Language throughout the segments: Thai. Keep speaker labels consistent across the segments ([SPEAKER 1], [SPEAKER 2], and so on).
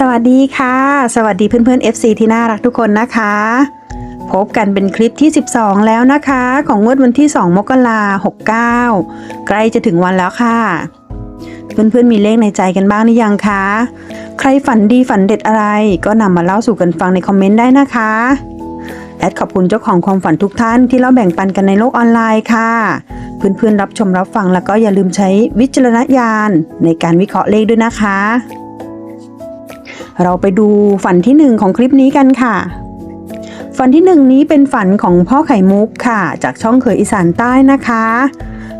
[SPEAKER 1] สวัสดีค่ะ สวัสดีเพื่อนๆ FC ที่น่ารักทุกคนนะคะ พบกันเป็นคลิปที่ 12 แล้วนะคะ ของงวดวันที่ 2 มกราหกเก้าใกล้จะถึงวันแล้วค่ะ เพื่อนๆ มีเลขในใจกันบ้างหรือยังคะ ใครฝันดีฝันเด็ดอะไร ก็นำมาเล่าสู่กันฟังในคอมเมนต์ได้นะคะแอดขอบคุณเจ้าของความฝันทุกท่านที่เล่าแบ่งปันกันในโลกออนไลน์ค่ะ เพื่อนๆรับชมรับฟังแล้วก็อย่าลืมใช้วิจารณญาณในการวิเคราะห์เลขด้วยนะคะ เราไปดูฝันที่หนึ่งของคลิปนี้กันค่ะ ฝันที่หนึ่งนี้เป็นฝันของพ่อไข่มุกค่ะ จากช่องเขยอีสานใต้นะคะ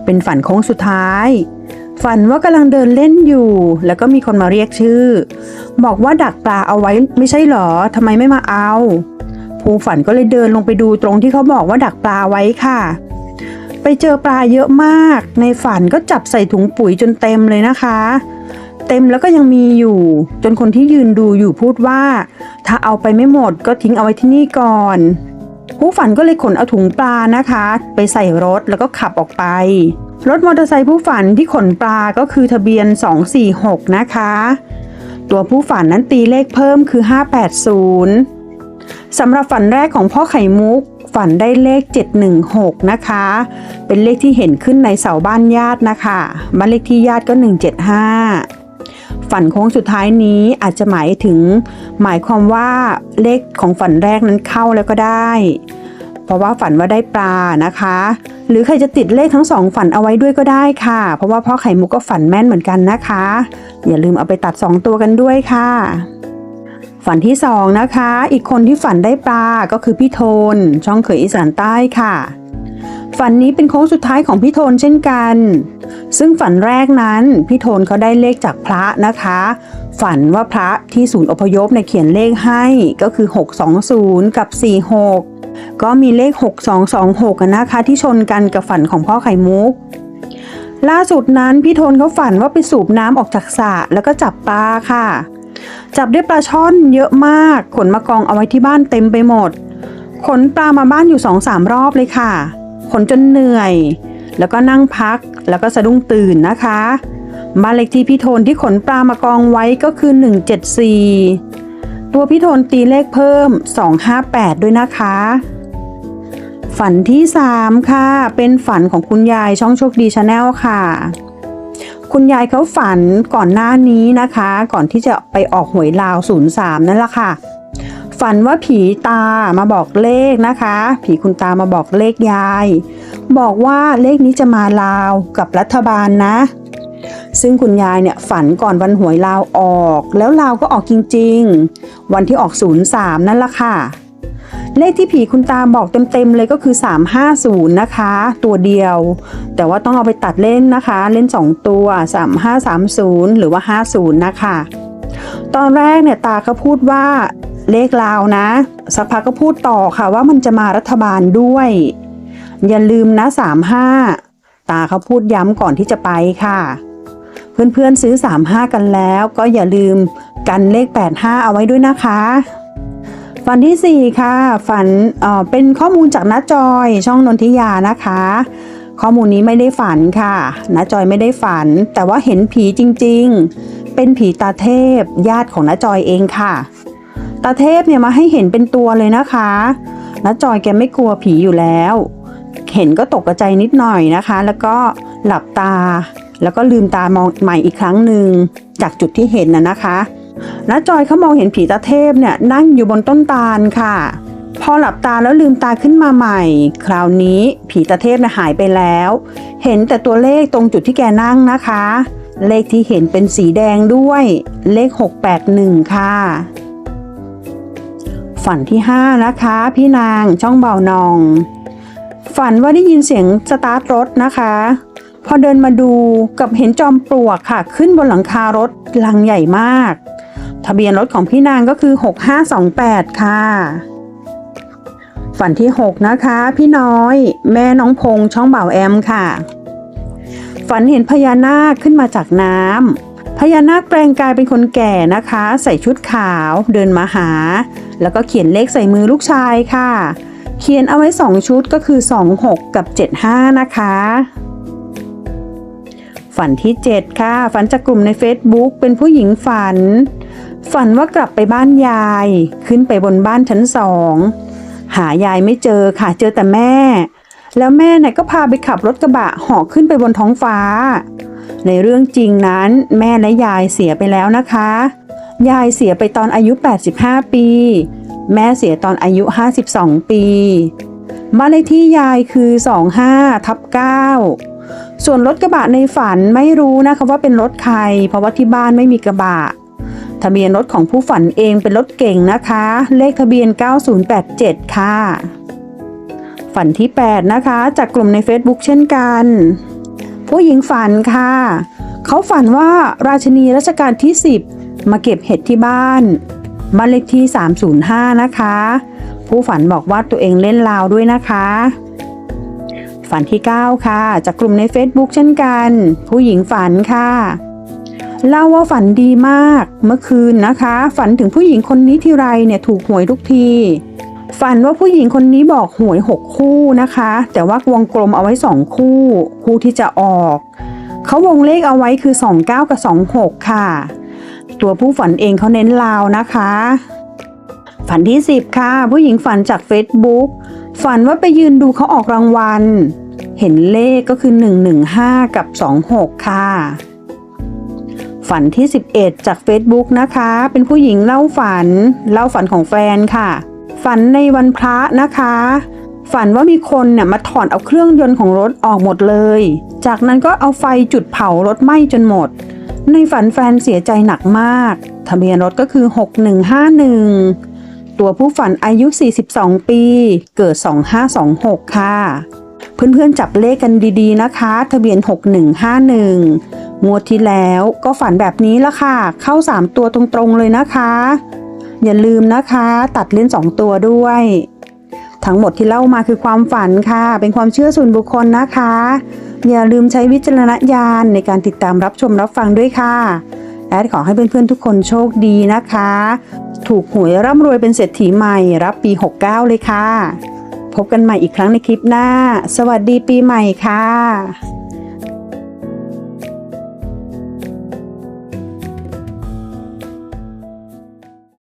[SPEAKER 1] เป็นฝันโค้งสุดท้าย ฝันว่ากำลังเดินเล่นอยู่ แล้วก็มีคนมาเรียกชื่อ บอกว่าดักปลาเอาไว้ไม่ใช่เหรอทำไมไม่มาเอาผู้ฝันก็เลยเดินลงไปดูตรงที่เขาบอกว่าดักปลาไว้ค่ะ ไปเจอปลาเยอะมาก ในฝันก็จับใส่ถุงปุ๋ยจนเต็มเลยนะคะ เต็มแล้วก็ยังมีอยู่ จนคนที่ยืนดูอยู่พูดว่า ถ้าเอาไปไม่หมดก็ทิ้งเอาไว้ที่นี่ก่อน ผู้ฝันก็เลยขนเอาถุงปลานะคะ ไปใส่รถแล้วก็ขับออกไป รถมอเตอร์ไซค์ผู้ฝันที่ขนปลาก็คือทะเบียน 246 นะคะ ตัวผู้ฝันนั้นตีเลขเพิ่มคือ 580สำหรับฝันแรกของพ่อไข่มุกฝันได้เลข 716 นะคะ เป็นเลขที่เห็นขึ้นในเสาบ้านญาตินะคะ บ้านเลขที่ญาติก็ 175 ฝันโค้งสุดท้ายนี้อาจจะหมายถึง หมายความว่าเลขของฝันแรกนั้นเข้าแล้วก็ได้ เพราะว่าฝันว่าได้ปลานะคะ หรือใครจะติดเลขทั้งสองฝันเอาไว้ด้วยก็ได้ค่ะ เพราะว่าพ่อไข่มุกก็ฝันแม่นเหมือนกันนะคะ อย่าลืมเอาไปตัด 2 ตัวกันด้วยค่ะฝันที่สองนะคะ อีกคนที่ฝันได้ปลาก็คือพี่โทน ช่องเขยอีสานใต้ค่ะ ฝันนี้เป็นโค้งสุดท้ายของพี่โทนเช่นกัน ซึ่งฝันแรกนั้นพี่โทนเขาได้เลขจากพระนะคะ ฝันว่าพระที่ศูนย์อพยพในเขียนเลขให้ก็คือ 620 กับ 46 ก็มีเลข 6226อะนะคะที่ชนกันกับฝันของพ่อไข่มุก ล่าสุดนั้นพี่โทนเขาฝันว่าไปสูบน้ำออกจากสระแล้วก็จับปลาค่ะ จับได้ปลาช่อนเยอะมาก ขนมากองเอาไว้ที่บ้านเต็มไปหมด ขนปลามาบ้านอยู่สองสามรอบเลยค่ะ ขนจนเหนื่อย แล้วก็นั่งพักแล้วก็สะดุ้งตื่นนะคะบ้านเลขที่พี่โทนที่ขนปลามากองไว้ก็คือ 174 ตัวพี่โทนตีเลขเพิ่ม 258 ด้วยนะคะ ฝันที่ 3 ค่ะ เป็นฝันของคุณยายช่องโชคดีชาแนลค่ะ คุณยายเขาฝันก่อนหน้านี้นะคะ ก่อนที่จะไปออกหวยลาว 03 นั่นแหละค่ะ ฝันว่าผีตามาบอกเลขนะคะ ผีคุณตามาบอกเลขยาย บอกว่าเลขนี้จะมาลาวกับรัฐบาลนะ ซึ่งคุณยายเนี่ยฝันก่อนวันหวยลาวออก แล้วลาวก็ออกจริง ๆ วันที่ออก 03 นั่นละค่ะ เลขที่ผีคุณตาบอกเต็มๆเลยก็คือ 350 นะคะ ตัวเดียว แต่ว่าต้องเอาไปตัดเล่นนะคะ เล่น 2 ตัว 3530 หรือว่า 50 นะคะตอนแรกเนี่ยตาก็พูดว่า เลขลาวนะ สักพักก็พูดต่อค่ะว่ามันจะมารัฐบาลด้วย อย่าลืมนะ35ตาเขาพูดย้ำก่อนที่จะไปค่ะ เพื่อนๆซื้อ 35 กันแล้วก็อย่าลืมกันเลข 85 เอาไว้ด้วยนะคะฝันที่ 4 ค่ะ ฝันเอ่อเป็นข้อมูลจากน้าจอยช่องนนทิยานะคะ ข้อมูลนี้ไม่ได้ฝันค่ะน้าจอยไม่ได้ฝัน แต่ว่าเห็นผีจริงๆ เป็นผีตาเทพญาติของน้าจอยเองค่ะ ตาเทพเนี่ยมาให้เห็นเป็นตัวเลยนะคะน้าจอยแกไม่กลัวผีอยู่แล้ว เห็นก็ตกใจนิดหน่อยนะคะ แล้วก็หลับตา แล้วก็ลืมตามองใหม่อีกครั้งหนึ่งจากจุดที่เห็นน่ะนะคะน้าจอยเขามองเห็นผีตาเทพเนี่ยนั่งอยู่บนต้นตาลค่ะ พอหลับตาแล้วลืมตาขึ้นมาใหม่ คราวนี้ผีตาเทพน่ะหายไปแล้ว เห็นแต่ตัวเลขตรงจุดที่แกนั่งนะคะ เลขที่เห็นเป็นสีแดงด้วย เลข 681 ค่ะ ฝันที่ 5 นะคะ พี่นางช่องเบานอง ฝันว่าได้ยินเสียงสตาร์ทรถนะคะ พอเดินมาดูกับเห็นจอมปลวกค่ะ ขึ้นบนหลังคารถลังใหญ่มาก ทะเบียนรถของพี่นางก็คือ 6528 ค่ะ ฝันที่ 6 นะคะ พี่น้อย แม่น้องพงช่องเบ่าแอมค่ะ ฝันเห็นพญานาคขึ้นมาจากน้ำ พญานาคแปลงกายเป็นคนแก่นะคะ ใส่ชุดขาวเดินมาหา แล้วก็เขียนเลขใส่มือลูกชายค่ะ เขียนเอาไว้2ชุดก็คือ 26 กับ 75 นะคะ ฝันที่ 7 ค่ะ ฝันจากกลุ่มใน Facebook เป็นผู้หญิงฝัน ฝันว่ากลับไปบ้านยาย ขึ้นไปบนบ้านชั้นสองหายายไม่เจอค่ะ เจอแต่แม่ แล้วแม่เนี่ยก็พาไปขับรถกระบะเหาะขึ้นไปบนท้องฟ้า ในเรื่องจริงนั้นแม่และยายเสียไปแล้วนะคะ ยายเสียไปตอนอายุ 85 ปี แม่เสียตอนอายุ 52 ปีบ้านเลขที่ยายคือ 25ทับ9ส่วนรถกระบะในฝันไม่รู้นะคะว่าเป็นรถใคร เพราะว่าที่บ้านไม่มีกระบะ ทะเบียนรถของผู้ฝันเองเป็นรถเก่งนะคะ เลขทะเบียน 9087 ค่ะ ฝันที่ 8 นะคะ จากกลุ่มใน Facebook เช่นกัน ผู้หญิงฝันค่ะ เขาฝันว่าราชินีรัชกาลที่ 10 มาเก็บเห็ดที่บ้านบ้านเลขที่ 305 นะคะ ผู้ฝันบอกว่าตัวเองเล่นลาวด้วยนะคะ ฝันที่ 9 ค่ะ จากกลุ่มใน Facebook เช่นกัน ผู้หญิงฝันค่ะเล่าว่าฝันดีมากเมื่อคืนนะคะ ฝันถึงผู้หญิงคนนี้ทีไรเนี่ยถูกหวยทุกที ฝันว่าผู้หญิงคนนี้บอกหวย 6 คู่นะคะ แต่ว่าวงกลมเอาไว้ 2 คู่ คู่ที่จะออก เขาวงเลขเอาไว้คือ 29 กับ 26 ค่ะ ตัวผู้ฝันเองเขาเน้นลาวนะคะ ฝันที่ 10 ค่ะ ผู้หญิงฝันจาก Facebook ฝันว่าไปยืนดูเขาออกรางวัล เห็นเลขก็คือ 115 กับ 26 ค่ะ ฝันที่ 11 จาก Facebook นะคะ เป็นผู้หญิงเล่าฝัน เล่าฝันของแฟนค่ะ ฝันในวันพระนะคะ ฝันว่ามีคนเนี่ยมาถอดเอาเครื่องยนต์ของรถออกหมดเลย จากนั้นก็เอาไฟจุดเผารถไหม้จนหมด ในฝันแฟนเสียใจหนักมาก ทะเบียนรถก็คือ 6151 ตัวผู้ฝันอายุ 42 ปี เกิด 2526 ค่ะ เพื่อนๆจับเลขกันดีๆนะคะ ทะเบียน 6151 งวดที่แล้วก็ฝันแบบนี้ละค่ะ เข้า 3 ตัวตรงๆเลยนะคะ อย่าลืมนะคะ ตัดเล่น2ตัวด้วย ทั้งหมดที่เล่ามาคือความฝันค่ะ เป็นความเชื่อส่วนบุคคลนะคะ อย่าลืมใช้วิจารณญาณในการติดตามรับชมรับฟังด้วยค่ะแอดขอให้เพื่อนๆทุกคนโชคดีนะคะ ถูกหวยร่ำรวยเป็นเศรษฐีใหม่รับปี 69 เลยค่ะ พบกันใหม่อีกครั้งในคลิปหน้า สวัสดีปีใหม่ค่ะ